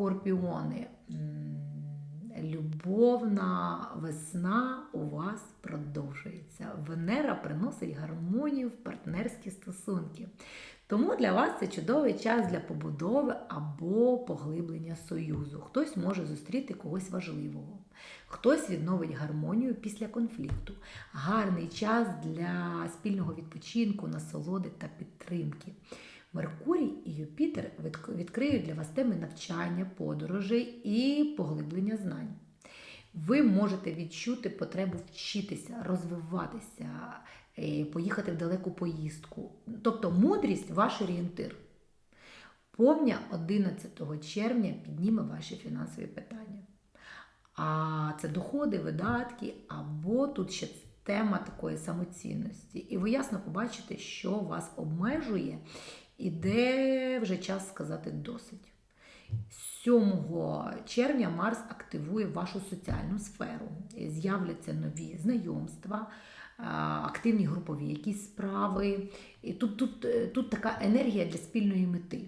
скорпіони. Любовна весна у вас продовжується. Венера приносить гармонію в партнерські стосунки. Тому для вас це чудовий час для побудови або поглиблення союзу. Хтось може зустріти когось важливого, хтось відновить гармонію після конфлікту. Гарний час для спільного відпочинку, насолоди та підтримки. Меркурій і Юпітер відкриють для вас теми навчання, подорожей і поглиблення знань. Ви можете відчути потребу вчитися, розвиватися, е, поїхати в далеку поїздку. Тобто мудрість ваш орієнтир. Повня 11 червня підніме ваші фінансові питання. А це доходи, видатки, або тут ще тема такої самоцінності. І ви ясно побачите, що вас обмежує, і де вже час сказати досить. 7 червня Марс активує вашу соціальну сферу. З'являться нові знайомства, активні групові якісь справи. І тут, тут, е, тут така енергія для спільної мети.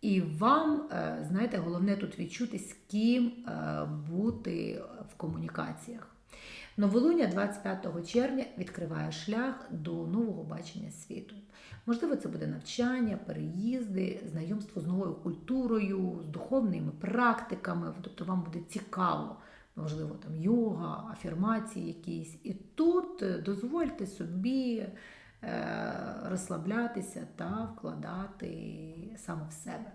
І вам, е, знаєте, головне тут відчути, з ким е, бути в комунікаціях. Новолуння 25 червня відкриває шлях до нового бачення світу. Можливо, це буде навчання, переїзди, знайомство з новою культурою, з духовними практиками. Тобто вам буде цікаво, можливо, там йога, афірмації якісь. І тут е, дозвольте собі е, розслаблятися та вкладати саме в себе.